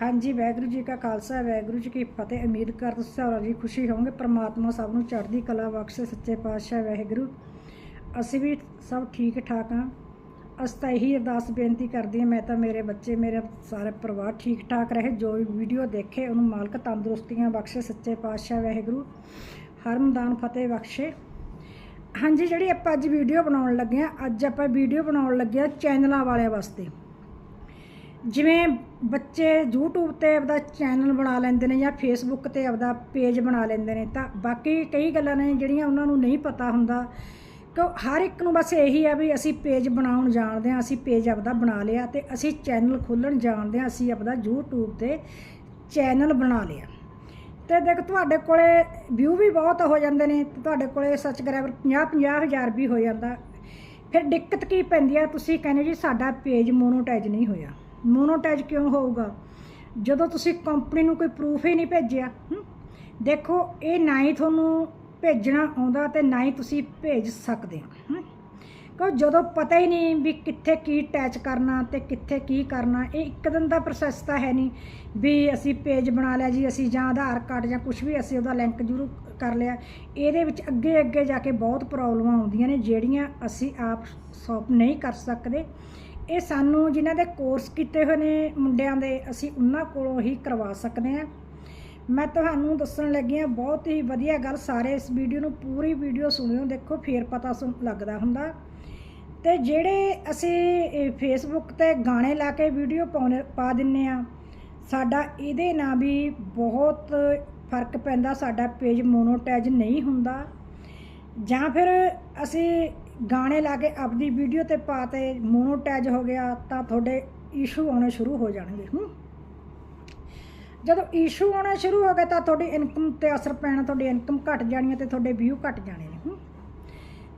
ਹਾਂਜੀ, ਵਾਹਿਗੁਰੂ ਜੀ ਕਾ ਖਾਲਸਾ, ਵਾਹਿਗੁਰੂ ਜੀ ਕੀ ਫਤਿਹ। ਉਮੀਦ ਕਰ ਤੁਸੀਂ ਸਾਰਾ ਜੀ ਖੁਸ਼ੀ ਹੋਵੋਗੇ। ਪ੍ਰਮਾਤਮਾ ਸਭ ਨੂੰ ਚੜ੍ਹਦੀ ਕਲਾ ਬਖਸ਼ੇ, ਸੱਚੇ ਪਾਤਸ਼ਾਹ, ਵਾਹਿਗੁਰੂ। ਅਸੀਂ ਵੀ ਸਭ ਠੀਕ ਠਾਕ ਹਾਂ। ਅਸੀਂ ਤਾਂ ਇਹੀ ਅਰਦਾਸ ਬੇਨਤੀ ਕਰਦੀ ਹਾਂ, ਮੈਂ ਤਾਂ ਮੇਰੇ ਬੱਚੇ, ਮੇਰੇ ਸਾਰੇ ਪਰਿਵਾਰ ਠੀਕ ਠਾਕ ਰਹੇ। ਜੋ ਵੀ ਵੀਡੀਓ ਦੇਖੇ, ਉਹਨੂੰ ਮਾਲਕ ਤੰਦਰੁਸਤੀਆਂ ਬਖਸ਼ੇ, ਸੱਚੇ ਪਾਤਸ਼ਾਹ, ਵਾਹਿਗੁਰੂ। ਹਰਮਦਾਨ ਫਤਿਹ ਬਖਸ਼ੇ। ਹਾਂਜੀ, ਜਿਹੜੀ ਆਪਾਂ ਅੱਜ ਵੀਡੀਓ ਬਣਾਉਣ ਲੱਗੇ ਹਾਂ, ਅੱਜ ਆਪਾਂ ਵੀਡੀਓ ਬਣਾਉਣ ਲੱਗੇ ਹਾਂ ਚੈਨਲਾਂ ਵਾਲਿਆਂ ਵਾਸਤੇ। ਜਿਵੇਂ ਬੱਚੇ YouTube ਤੇ ਆਪਦਾ ਚੈਨਲ ਬਣਾ ਲੈਂਦੇ ਨੇ ਜਾਂ Facebook ਤੇ ਆਪਦਾ ਪੇਜ ਬਣਾ ਲੈਂਦੇ ਨੇ, ਤਾਂ ਬਾਕੀ ਕਈ ਗੱਲਾਂ ਨੇ ਜਿਹੜੀਆਂ ਉਹਨਾਂ ਨੂੰ ਨਹੀਂ ਪਤਾ ਹੁੰਦਾ। ਕਿ ਹਰ ਇੱਕ ਨੂੰ ਬਸ ਇਹੀ ਆ ਵੀ ਅਸੀਂ ਪੇਜ ਬਣਾਉਣ ਜਾਣਦੇ ਹਾਂ, ਅਸੀਂ ਪੇਜ ਆਪਦਾ ਬਣਾ ਲਿਆ ਤੇ ਅਸੀਂ ਚੈਨਲ ਖੋਲ੍ਹਣ ਜਾਣਦੇ ਹਾਂ, ਅਸੀਂ ਆਪਦਾ YouTube ਤੇ ਚੈਨਲ ਬਣਾ ਲਿਆ। ਤੇ ਦੇਖ, ਤੁਹਾਡੇ ਕੋਲੇ ਵਿਊ ਵੀ ਬਹੁਤ ਹੋ ਜਾਂਦੇ ਨੇ, ਤੇ ਤੁਹਾਡੇ ਕੋਲੇ ਸਬਸਕ੍ਰਾਈਬਰ 50 50 ਹਜ਼ਾਰ ਵੀ ਹੋ ਜਾਂਦਾ। ਫਿਰ ਦਿੱਕਤ ਕੀ ਪੈਂਦੀ ਆ? ਤੁਸੀਂ ਕਹਿੰਦੇ ਜੀ ਸਾਡਾ ਪੇਜ ਮੋਨੋਟਾਈਜ਼ ਨਹੀਂ ਹੋਇਆ। ਮੋਨੋਟਾਈਜ਼ ਕਿਉਂ ਹੋਊਗਾ? ਜਦੋਂ ਤੁਸੀਂ ਕੰਪਨੀ ਨੂੰ ਕੋਈ ਪ੍ਰੂਫ ਹੀ ਨਹੀਂ ਭੇਜਿਆ ਦੇਖੋ, ਇਹ ਨਾ ਹੀ ਤੁਹਾਨੂੰ ਭੇਜਣਾ ਆਉਂਦਾ ਤੇ ਨਾ ਹੀ ਤੁਸੀਂ ਭੇਜ ਸਕਦੇ ਹੋ ਹਮ? ਕਿਉਂ ਜਦੋਂ ਪਤਾ ਹੀ ਨਹੀਂ ਵੀ ਕਿੱਥੇ ਕੀ ਅਟੈਚ ਕਰਨਾ ਤੇ ਕਿੱਥੇ ਕੀ ਕਰਨਾ, ਇਹ ਇੱਕ ਦਿਨ ਦਾ ਪ੍ਰੋਸੈਸ ਤਾਂ ਹੈ ਨਹੀਂ ਵੀ ਅਸੀਂ ਪੇਜ ਬਣਾ ਲਿਆ ਜੀ, ਅਸੀਂ ਜਾਂ ਆਧਾਰ ਕਾਰਡ ਜਾਂ ਕੁਝ ਵੀ ਅਸੀਂ ਉਹਦਾ ਲਿੰਕ ਜ਼ਰੂਰ ਕਰ ਲਿਆ। ਇਹਦੇ ਵਿੱਚ ਅੱਗੇ ਅੱਗੇ ਜਾ ਕੇ ਬਹੁਤ ਪ੍ਰੋਬਲਮਾਂ ਆਉਂਦੀਆਂ ਨੇ ਜਿਹੜੀਆਂ ਅਸੀਂ ਆਪ ਸੌਪ ਨਹੀਂ ਕਰ ਸਕਦੇ। ਇਹ ਸਾਨੂੰ ਜਿਨ੍ਹਾਂ ਦੇ ਕੋਰਸ ਕੀਤੇ ਹੋਏ ਨੇ ਮੁੰਡਿਆਂ ਦੇ, ਅਸੀਂ ਉਹਨਾਂ ਕੋਲੋਂ ਹੀ ਕਰਵਾ ਸਕਦੇ ਹਾਂ। ਮੈਂ ਤੁਹਾਨੂੰ ਦੱਸਣ ਲੱਗੀ ਹਾਂ, ਬਹੁਤ ਹੀ ਵਧੀਆ ਗੱਲ, ਸਾਰੇ ਇਸ ਵੀਡੀਓ ਨੂੰ ਪੂਰੀ ਵੀਡੀਓ ਸੁਣਿਓ, ਦੇਖੋ ਫੇਰ ਪਤਾ ਸੁਣ ਲੱਗਦਾ ਹੁੰਦਾ। ਤੇ ਜਿਹੜੇ ਅਸੀਂ ਫੇਸਬੁੱਕ ਤੇ ਗਾਣੇ ਲਾ ਕੇ ਵੀਡੀਓ ਪਾਉਣੇ, ਪਾ ਦਿੰਨੇ ਆ ਸਾਡਾ ਇਹਦੇ ਨਾਲ ਵੀ ਬਹੁਤ ਫ਼ਰਕ ਪੈਂਦਾ, ਸਾਡਾ ਪੇਜ ਮੋਨੋਟਾਈਜ਼ ਨਹੀਂ ਹੁੰਦਾ। ਜਾਂ ਫਿਰ ਅਸੀਂ ਗਾਣੇ ਲਾ ਕੇ ਆਪਦੀ ਵੀਡੀਓ ਤੇ ਪਾ ਤੇ ਮੋਨੋਟਾਈਜ਼ ਹੋ ਗਿਆ ਤਾਂ ਤੁਹਾਡੇ ਇਸ਼ੂ ਆਉਣੇ ਸ਼ੁਰੂ ਹੋ ਜਾਣਗੇ, ਹੂੰ। ਜਦੋਂ ਇਸ਼ੂ ਆਉਣਾ ਸ਼ੁਰੂ ਹੋ ਗਏ ਤਾਂ ਤੁਹਾਡੀ ਇਨਕਮ ਤੇ ਅਸਰ ਪੈਣਾ, ਤੁਹਾਡੀ ਇਨਕਮ ਘਟ ਜਾਣੀ ਹੈ ਤੇ ਤੁਹਾਡੇ ਵਿਊ ਘਟ ਜਾਣੇ ਨੇ, ਹੂੰ।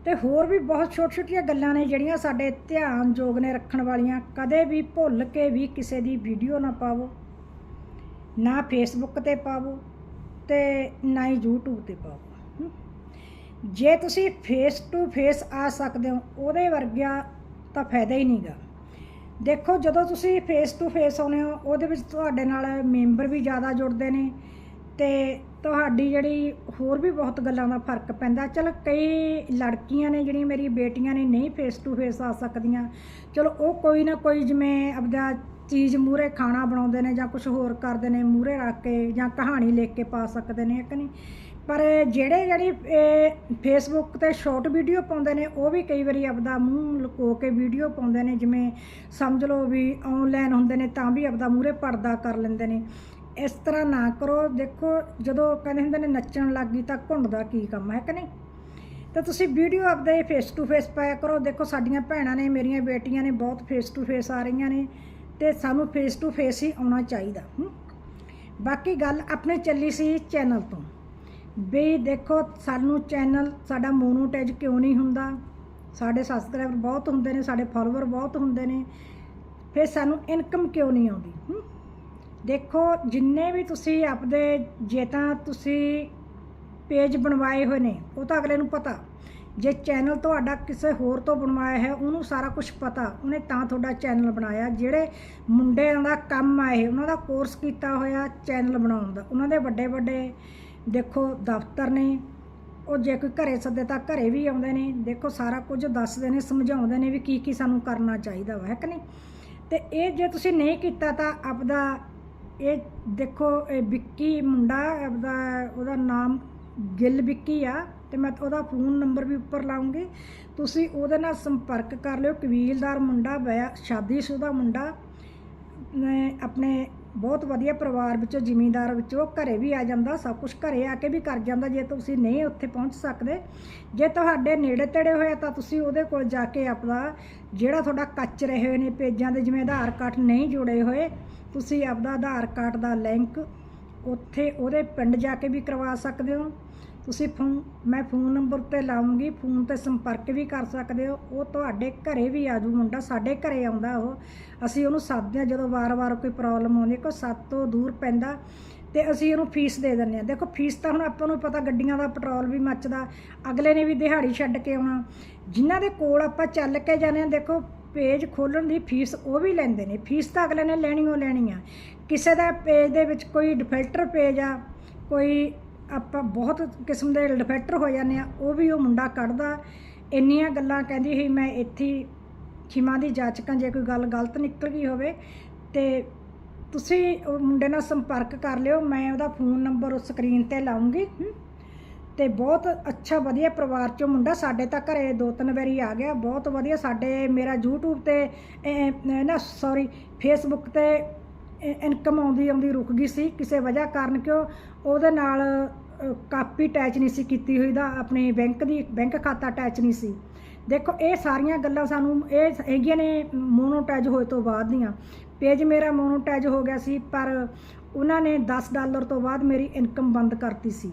ਤੇ ਹੋਰ ਵੀ ਬਹੁਤ ਛੋਟ ਛੋਟੀਆਂ ਗੱਲਾਂ ਨੇ ਜਿਹੜੀਆਂ ਸਾਡੇ ਧਿਆਨ ਯੋਗ ਨੇ ਰੱਖਣ ਵਾਲੀਆਂ। ਕਦੇ ਵੀ ਭੁੱਲ ਕੇ ਵੀ ਕਿਸੇ ਦੀ ਵੀਡੀਓ ਨਾ ਪਾਵੋ, ਨਾ ਫੇਸਬੁੱਕ ਤੇ ਪਾਵੋ ਤੇ ਨਾ ਹੀ YouTube ਤੇ ਪਾਵੋ ਜੇ ਤੁਸੀਂ ਫੇਸ ਟੂ ਫੇਸ ਆ ਸਕਦੇ ਹੋ, ਉਹਦੇ ਵਰਗਾ ਤਾਂ ਫਾਇਦਾ ਹੀ ਨਹੀਂਗਾ। ਦੇਖੋ, ਜਦੋਂ ਤੁਸੀਂ ਫੇਸ ਟੂ ਫੇਸ ਆਉਂਦੇ ਹੋ, ਉਹਦੇ ਵਿੱਚ ਤੁਹਾਡੇ ਨਾਲ ਮੈਂਬਰ ਵੀ ਜ਼ਿਆਦਾ ਜੁੜਦੇ ਨੇ ਤੇ ਤੁਹਾਡੀ ਜਿਹੜੀ ਹੋਰ ਵੀ ਬਹੁਤ ਗੱਲਾਂ ਦਾ ਫ਼ਰਕ ਪੈਂਦਾ। ਚਲੋ ਕਈ ਲੜਕੀਆਂ ਨੇ ਜਿਹੜੀਆਂ ਮੇਰੀ ਬੇਟੀਆਂ ਨੇ ਨਹੀਂ ਫੇਸ ਟੂ ਫੇਸ ਆ ਸਕਦੀਆਂ। ਚਲੋ, ਉਹ ਕੋਈ ਨਾ ਕੋਈ ਜਿਵੇਂ ਆਪਦਾ ਚੀਜ਼ ਮੂਰੇ ਖਾਣਾ ਬਣਾਉਂਦੇ ਨੇ ਜਾਂ ਕੁਝ ਹੋਰ ਕਰਦੇ ਨੇ ਮੂਰੇ ਰੱਖ ਕੇ ਜਾਂ ਕਹਾਣੀ ਲਿਖ ਕੇ ਪਾ ਸਕਦੇ ਨੇ ਕਿ ਨਹੀਂ? ਪਰ ਜਿਹੜੇ ਜਿਹੜੀ ਫੇਸਬੁੱਕ ਤੇ ਸ਼ਾਰਟ ਵੀਡੀਓ ਪਾਉਂਦੇ ਨੇ, ਉਹ ਵੀ ਕਈ ਵਾਰੀ ਆਪਦਾ ਮੂੰਹ ਲੁਕੋ ਕੇ ਵੀਡੀਓ ਪਾਉਂਦੇ ਨੇ, ਜਿਵੇਂ ਸਮਝ ਲਓ ਵੀ ਆਨਲਾਈਨ ਹੁੰਦੇ ਨੇ, ਤਾਂ ਵੀ ਆਪਦਾ ਮੂਰੇ ਪਰਦਾ ਕਰ ਲੈਂਦੇ ਨੇ। ਇਸ ਤਰ੍ਹਾਂ ਨਾ ਕਰੋ, ਦੇਖੋ ਜਦੋਂ ਕਹਿੰਦੇ ਹੁੰਦੇ ਨੇ, ਨੱਚਣ ਲੱਗ ਗਈ ਤਾਂ ਘੁੰਡਦਾ ਕੀ ਕੰਮ ਹੈ ਕਿ ਨਹੀਂ? ਤਾਂ ਤੁਸੀਂ ਵੀਡੀਓ ਆਪਦੇ ਫੇਸ ਟੂ ਫੇਸ ਪਾਇਆ ਕਰੋ। ਦੇਖੋ ਸਾਡੀਆਂ ਭੈਣਾਂ ਨੇ, ਮੇਰੀਆਂ ਬੇਟੀਆਂ ਨੇ, ਬਹੁਤ ਫੇਸ ਟੂ ਫੇਸ ਆ ਰਹੀਆਂ ਨੇ, ਤੇ ਸਾਨੂੰ ਫੇਸ ਟੂ ਫੇਸ ਹੀ ਆਉਣਾ ਚਾਹੀਦਾ। ਬਾਕੀ ਗੱਲ ਆਪਣੇ ਚੱਲੀ ਸੀ ਚੈਨਲ ਤੋਂ। ਵੀ ਦੇਖੋ, ਸਾਨੂੰ ਚੈਨਲ ਸਾਡਾ ਮੋਨੋਟਾਈਜ਼ ਕਿਉਂ ਨਹੀਂ ਹੁੰਦਾ? ਸਾਡੇ ਸਬਸਕ੍ਰਾਈਬਰ ਬਹੁਤ ਹੁੰਦੇ ਨੇ, ਸਾਡੇ ਫਾਲੋਅਰ ਬਹੁਤ ਹੁੰਦੇ ਨੇ। ਫਿਰ ਸਾਨੂੰ ਇਨਕਮ ਕਿਉਂ ਨਹੀਂ ਆਉਂਦੀ? ਦੇਖੋ, ਜਿੰਨੇ ਵੀ ਤੁਸੀਂ ਆਪਦੇ, ਜੇ ਤਾਂ ਤੁਸੀਂ ਪੇਜ ਬਣਵਾਏ ਹੋਏ ਨੇ, ਉਹ ਤਾਂ ਅਗਲੇ ਨੂੰ ਪਤਾ। ਜੇ ਚੈਨਲ ਤੁਹਾਡਾ ਕਿਸੇ ਹੋਰ ਤੋਂ ਬਣਵਾਇਆ ਹੈ, ਉਹਨੂੰ ਸਾਰਾ ਕੁਝ ਪਤਾ। ਉਹਨੇ ਤਾਂ ਤੁਹਾਡਾ ਚੈਨਲ ਬਣਾਇਆ। ਜਿਹੜੇ ਮੁੰਡਿਆਂ ਦਾ ਕੰਮ ਆ ਇਹ, ਉਹਨਾਂ ਦਾ ਕੋਰਸ ਕੀਤਾ ਹੋਇਆ ਚੈਨਲ ਬਣਾਉਣ ਦਾ। ਉਹਨਾਂ ਦੇ ਵੱਡੇ ਵੱਡੇ ਦੇਖੋ ਦਫ਼ਤਰ ਨੇ, ਉਹ ਜੇ ਕੋਈ ਘਰੇ ਸੱਦੇ ਤਾਂ ਘਰੇ ਵੀ ਆਉਂਦੇ ਨੇ, ਦੇਖੋ ਸਾਰਾ ਕੁਝ ਦੱਸਦੇ ਨੇ, ਸਮਝਾਉਂਦੇ ਨੇ ਵੀ ਕੀ ਕੀ ਸਾਨੂੰ ਕਰਨਾ ਚਾਹੀਦਾ ਵਾ, ਹੈ ਕਿ ਨਹੀਂ? ਤੇ ਇਹ ਜੇ ਤੁਸੀਂ ਨਹੀਂ ਕੀਤਾ ਤਾਂ ਆਪਦਾ ਇਹ ਦੇਖੋ, ਇਹ ਵਿੱਕੀ ਮੁੰਡਾ, ਆਪਦਾ ਉਹਦਾ ਨਾਮ ਗਿੱਲ ਵਿੱਕੀ ਆ, ਤੇ ਮੈਂ ਉਹਦਾ ਫੋਨ ਨੰਬਰ ਵੀ ਉੱਪਰ ਲਾਉਂਗੀ। ਤੁਸੀਂ ਉਹਦੇ ਨਾਲ ਸੰਪਰਕ ਕਰ ਲਿਓ, ਕਬੀਲਦਾਰ ਮੁੰਡਾ ਵਿਆਹ ਸ਼ਾਦੀशुदा ਮੁੰਡਾ ਨੇ ਆਪਣੇ ਬਹੁਤ ਵਧੀਆ ਪਰਿਵਾਰ ਵਿੱਚੋਂ, ਜ਼ਿਮੀਂਦਾਰ ਵਿੱਚੋਂ ਘਰੇ ਵੀ ਆ ਜਾਂਦਾ, ਸਭ ਕੁਝ ਘਰੇ ਆ ਕੇ ਵੀ ਕਰ ਜਾਂਦਾ। ਜੇ ਤੁਸੀਂ ਨਹੀਂ ਉੱਥੇ ਪਹੁੰਚ ਸਕਦੇ, ਜੇ ਤੁਹਾਡੇ ਨੇੜੇ ਤੇੜੇ ਹੋਇਆ ਤਾਂ ਤੁਸੀਂ ਉਹਦੇ ਕੋਲ ਜਾ ਕੇ ਆਪਦਾ ਜਿਹੜਾ ਤੁਹਾਡਾ ਕੱਚ ਰਹੇ ਹੋਏ ਨੇ ਪੇਜਾਂ ਦੇ, ਜਿਵੇਂ ਆਧਾਰ ਕਾਰਡ ਨਹੀਂ ਜੁੜੇ ਹੋਏ, ਤੁਸੀਂ ਆਪਦਾ ਆਧਾਰ ਕਾਰਡ ਦਾ ਲਿੰਕ ਉੱਥੇ ਉਹਦੇ ਪਿੰਡ ਜਾ ਕੇ ਵੀ ਕਰਵਾ ਸਕਦੇ ਹੋ। ਤੁਸੀਂ ਫੋਨ, ਮੈਂ ਫੋਨ ਨੰਬਰ ਤੇ ਲਾਉਂਗੀ, ਫੋਨ ਤੇ ਸੰਪਰਕ ਵੀ ਕਰ ਸਕਦੇ ਹੋ। ਉਹ ਤੁਹਾਡੇ ਘਰੇ ਵੀ ਆਜੂ ਮੁੰਡਾ, ਸਾਡੇ ਘਰੇ ਆਉਂਦਾ ਉਹ। ਅਸੀਂ ਉਹਨੂੰ ਸੱਦਦੇ ਹਾਂ ਜਦੋਂ ਵਾਰ-ਵਾਰ ਕੋਈ ਪ੍ਰੋਬਲਮ ਆਉਂਦੀ ਕੋਈ ਸੱਤ ਤੋਂ ਦੂਰ ਪੈਂਦਾ ਤੇ ਅਸੀਂ ਉਹਨੂੰ ਫੀਸ ਦੇ ਦਿੰਦੇ ਹਾਂ। ਦੇਖੋ ਫੀਸ ਤਾਂ ਹੁਣ ਆਪਾਂ ਨੂੰ ਪਤਾ ਗੱਡੀਆਂ ਦਾ ਪੈਟਰੋਲ ਵੀ ਮੱਚਦਾ, ਅਗਲੇ ਨੇ ਵੀ ਦਿਹਾੜੀ ਛੱਡ ਕੇ ਆਉਣਾ। ਜਿਨ੍ਹਾਂ ਦੇ ਕੋਲ ਆਪਾਂ ਚੱਲ ਕੇ ਜਾਂਦੇ ਹਾਂ, ਦੇਖੋ ਪੇਜ ਖੋਲਣ ਦੀ ਫੀਸ ਉਹ ਵੀ ਲੈਂਦੇ ਨੇ। ਫੀਸ ਤਾਂ ਅਗਲੇ ਨੇ ਲੈਣੀ ਉਹ ਲੈਣੀ ਆ ਕਿਸੇ ਦਾ ਪੇਜ ਦੇ ਵਿੱਚ ਕੋਈ ਡਿਫੈਲਟਰ ਪੇਜ ਆ, ਕੋਈ ਆਪਾਂ ਬਹੁਤ ਕਿਸਮ ਦੇ ਡਿਫੈਕਟਰ ਹੋ ਜਾਂਦੇ ਆ, ਉਹ ਵੀ ਉਹ ਮੁੰਡਾ ਕੱਢਦਾ ਇੰਨੀਆਂ ਗੱਲਾਂ ਕਹਿੰਦੀ ਸੀ, ਮੈਂ ਇੱਥੇ ਖਿਮਾ ਦੀ ਜਾਚਕਾਂ ਜੇ ਕੋਈ ਗੱਲ ਗਲਤ ਨਿਕਲ ਗਈ ਹੋਵੇ ਤੇ ਤੁਸੀਂ ਉਹ ਮੁੰਡੇ ਨਾਲ ਸੰਪਰਕ ਕਰ ਲਿਓ, ਮੈਂ ਉਹਦਾ ਫੋਨ ਨੰਬਰ ਉਸ ਸਕਰੀਨ ਤੇ ਲਾਉਂਗੀ ਹਮ। ਤੇ ਬਹੁਤ ਅੱਛਾ, ਵਧੀਆ ਪਰਿਵਾਰ ਚੋਂ ਮੁੰਡਾ ਸਾਡੇ ਤਾਂ ਘਰੇ ਦੋ ਤਿੰਨ ਵਾਰੀ ਆ ਗਿਆ, ਬਹੁਤ ਵਧੀਆ ਸਾਡੇ ਮੇਰਾ YouTube ਤੇ ਨਾ ਸੌਰੀ Facebook ਤੇ ਇਨਕਮ ਆਉਂਦੀ ਆਉਂਦੀ ਰੁਕ ਗਈ ਸੀ, ਕਿਸੇ ਵਜ੍ਹਾ ਕਾਰਨ ਕਿਉਂ? ਉਹਦੇ ਨਾਲ ਕਾਪੀ ਅਟੈਚ ਨਹੀਂ ਸੀ ਕੀਤੀ ਹੋਈ ਦਾ, ਆਪਣੇ ਬੈਂਕ ਦੀ, ਬੈਂਕ ਖਾਤਾ ਅਟੈਚ ਨਹੀਂ ਸੀ। ਦੇਖੋ, ਇਹ ਸਾਰੀਆਂ ਗੱਲਾਂ ਸਾਨੂੰ, ਇਹ ਹੈਗੀਆਂ ਨੇ ਮੋਨੋਟਾਈਜ ਹੋਏ ਤੋਂ ਬਾਅਦ ਦੀਆਂ। ਪੇਜ ਮੇਰਾ ਮੋਨੋਟਾਈਜ ਹੋ ਗਿਆ ਸੀ, ਪਰ ਉਹਨਾਂ ਨੇ 10 ਡਾਲਰ ਤੋਂ ਬਾਅਦ ਮੇਰੀ ਇਨਕਮ ਬੰਦ ਕਰਤੀ ਸੀ।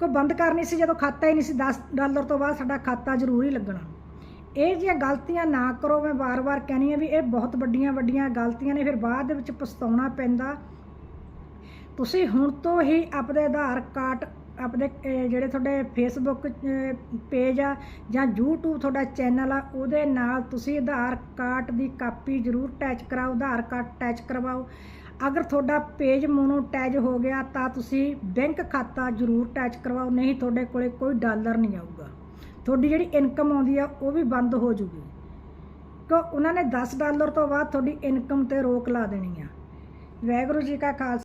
ਕੋਈ ਬੰਦ ਕਰਨੀ ਸੀ, ਜਦੋਂ ਖਾਤਾ ਹੀ ਨਹੀਂ ਸੀ 10 ਡਾਲਰ ਤੋਂ ਬਾਅਦ ਸਾਡਾ ਖਾਤਾ ਜ਼ਰੂਰ ਹੀ ਲੱਗਣਾ। ਇਹ ਜਿਹੀਆਂ ਗਲਤੀਆਂ ਨਾ ਕਰੋ, ਮੈਂ ਵਾਰ-ਵਾਰ ਕਹਿੰਦੀ ਆ ਵੀ ਇਹ ਬਹੁਤ ਵੱਡੀਆਂ ਵੱਡੀਆਂ ਗਲਤੀਆਂ ਨੇ, ਫਿਰ ਬਾਅਦ ਦੇ ਵਿੱਚ ਪਛਤਾਉਣਾ ਪੈਂਦਾ। ਤੁਸੀਂ ਹੁਣ ਤੋਂ ਹੀ ਆਪਣੇ ਆਧਾਰ ਕਾਰਡ, ਆਪਣੇ ਜਿਹੜੇ ਤੁਹਾਡੇ ਫੇਸਬੁੱਕ ਪੇਜ ਆ ਜਾਂ YouTube ਤੁਹਾਡਾ ਚੈਨਲ ਆ, ਉਹਦੇ ਨਾਲ ਤੁਸੀਂ ਆਧਾਰ ਕਾਰਡ ਦੀ ਕਾਪੀ ਜ਼ਰੂਰ ਅਟੈਚ ਕਰਾਓ, ਆਧਾਰ ਕਾਰਡ ਅਟੈਚ ਕਰਵਾਓ। ਅਗਰ ਤੁਹਾਡਾ ਪੇਜ ਮੋਨੋਟਾਈਜ ਹੋ ਗਿਆ ਤਾਂ ਤੁਸੀਂ ਬੈਂਕ ਖਾਤਾ ਜ਼ਰੂਰ ਅਟੈਚ ਕਰਵਾਓ, ਨਹੀਂ ਤੁਹਾਡੇ ਕੋਲੇ ਕੋਈ ਡਾਲਰ ਨਹੀਂ ਆਊਗਾ। ਤੁਹਾਡੀ ਜਿਹੜੀ ਇਨਕਮ ਆਉਂਦੀ ਆ, ਉਹ ਵੀ ਬੰਦ ਹੋ ਜੂਗੀ। ਕਿ ਉਹਨਾਂ ਨੇ 10 ਡਾਲਰ ਤੋਂ ਬਾਅਦ ਤੁਹਾਡੀ ਇਨਕਮ ਤੇ ਰੋਕ ਲਾ ਦੇਣੀ ਆ। ਵਾਹਿਗੁਰੂ ਜੀ ਕਾ ਖਾਲਸਾ।